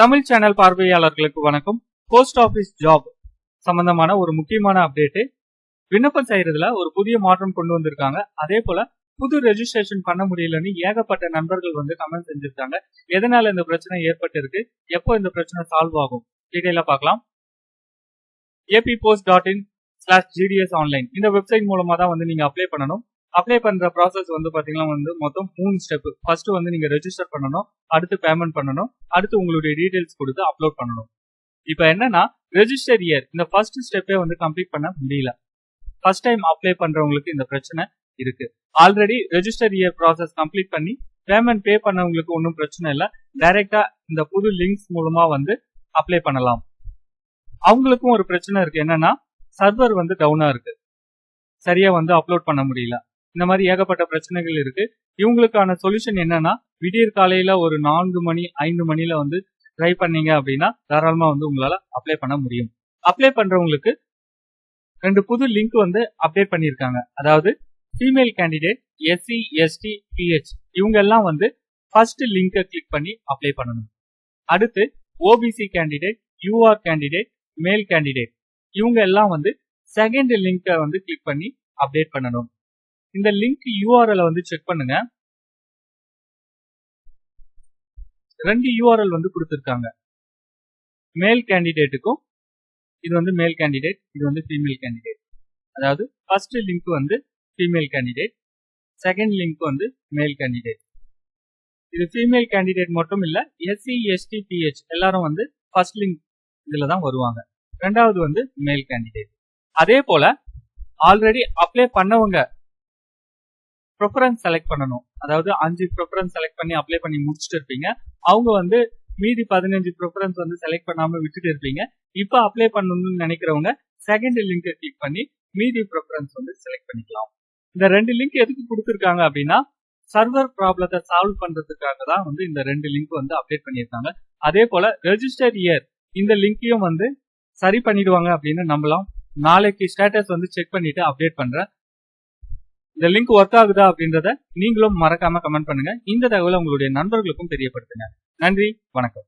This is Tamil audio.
தமிழ் சேனல் பார்வையாளர்களுக்கு வணக்கம். போஸ்ட் ஆபீஸ் ஜாப் சம்பந்தமான ஒரு முக்கியமான அப்டேட் விண்ணப்பம் செய்யறதுல ஒரு புதிய மாற்றம் கொண்டு வந்திருக்காங்க. அதே போல புது ரெஜிஸ்ட்ரேஷன் பண்ண முடியலன்னு ஏகப்பட்ட நண்பர்கள் வந்து கமெண்ட் செஞ்சிருக்காங்க. எதனால இந்த பிரச்சனை ஏற்பட்டிருக்கு? எப்போ இந்த பிரச்சனை சால்வ் ஆகும்? டீடைலா பார்க்கலாம். AP post dot in slash GTS online இந்த வெப்சைட் மூலமா தான் வந்து நீங்க அப்ளை பண்ணணும். அப்ளை பண்ற ப்ராசஸ் வந்து பாத்தீங்கன்னா வந்து மொத்தம் மூணு ஸ்டெப் ஃபர்ஸ்ட் வந்து நீங்க ரெஜிஸ்டர் பண்ணணும். அடுத்து பேமெண்ட் பண்ணணும். அடுத்து உங்களுடைய டீடைல்ஸ் கொடுத்து அப்லோட் பண்ணணும். இப்போ என்னன்னா ரெஜிஸ்டர் இயர் இந்த ஃபர்ஸ்ட் ஸ்டெப்பே வந்து கம்ப்ளீட் பண்ண முடியல. ஃபர்ஸ்ட் டைம் அப்ளை பண்றவங்களுக்கு இந்த பிரச்சனை இருக்கு. Already register year process complete பண்ணி பேமெண்ட் பே பண்ணவங்களுக்கு ஒன்றும் பிரச்சனை இல்லை. டைரக்டா இந்த புது லிங்க்ஸ் மூலமா வந்து அப்ளை பண்ணலாம். அவங்களுக்கும் ஒரு பிரச்சனை இருக்கு. என்னன்னா சர்வர் வந்து டவுனா இருக்கு. சரியா வந்து அப்லோட் பண்ண முடியல. இந்த மாதிரி ஏகப்பட்ட பிரச்சனைகள் இருக்கு. இவங்களுக்கான சொல்யூஷன் என்னன்னா விடியற் காலையில ஒரு நான்கு மணி ஐந்து மணில வந்து ட்ரை பண்ணீங்க அப்படின்னா தாராளமா வந்து உங்களால அப்ளை பண்ண முடியும். அப்ளை பண்றவங்களுக்கு ரெண்டு புது லிங்க் வந்து அப்டேட் பண்ணியிருக்காங்க. அதாவது female candidate SC ST PH இவங்க எல்லாம் வந்து ஃபர்ஸ்ட் லிங்கை கிளிக் பண்ணி அப்ளை பண்ணணும். அடுத்து OBC candidate UR candidate male candidate இவங்க எல்லாம் வந்து செகண்ட் லிங்கை வந்து கிளிக் பண்ணி அப்டேட் பண்ணணும். இந்த லிங்க் யூஆர்எல் வந்து செக் பண்ணுங்க. ரெண்டு யூஆர்எல் வந்து கொடுத்துருக்காங்க. மேல் கேண்டிடேட்டுக்கும் இது வந்து மேல் கேண்டிடேட் இது வந்து ஃபீமேல் கேண்டிடேட் அதாவது ஃபர்ஸ்ட் லிங்க் வந்து ஃபீமேல் கேண்டிடேட் செகண்ட் லிங்க் வந்து மேல் கேண்டிடேட் இது ஃபீமேல் கேண்டிடேட் மட்டும் இல்லை எஸ்சி எஸ்டி பிஹெச் எல்லாரும் வந்து ஃபர்ஸ்ட் லிங்க் இதில் தான் வருவாங்க. ரெண்டாவது வந்து மேல் கேண்டிடேட் அதே போல ஆல்ரெடி அப்ளை பண்ணவங்க ப்ரிஃபரன்ஸ் செலக்ட் பண்ணணும். அதாவது அஞ்சு ப்ரிஃபரன்ஸ் செலக்ட் பண்ணி அப்ளை பண்ணி முடிச்சுட்டு இருப்பீங்க. அவங்க வந்து மீதி பதினஞ்சு ப்ரிஃபரன்ஸ் வந்து செலக்ட் பண்ணாம விட்டுட்டு இருப்பீங்க. இப்போ அப்ளை பண்ணணும்னு நினைக்கிறவங்க செகண்ட் லிங்கை கிளிக் பண்ணி மீதி ப்ரிஃபரன்ஸ் வந்து செலக்ட் பண்ணிக்கலாம். இந்த ரெண்டு லிங்க் எதுக்கு கொடுத்துருக்காங்க அப்படின்னா சர்வர் ப்ராப்ளத்தை சால்வ் பண்றதுக்காக தான் வந்து இந்த ரெண்டு லிங்க் வந்து அப்டேட் பண்ணியிருக்காங்க. அதே போல ரெஜிஸ்டர் இயர் இந்த லிங்கையும் வந்து சரி பண்ணிடுவாங்க அப்படின்னு நம்பலாம். நாளைக்கு ஸ்டேட்டஸ் வந்து செக் பண்ணிட்டு அப்டேட் பண்றேன். இந்த லிங்க் ஒர்க் ஆகுதா அப்படின்றத நீங்களும் மறக்காம கமெண்ட் பண்ணுங்க. இந்த தகவலை உங்களுடைய நண்பர்களுக்கும் தெரியப்படுத்துங்க. நன்றி வணக்கம்.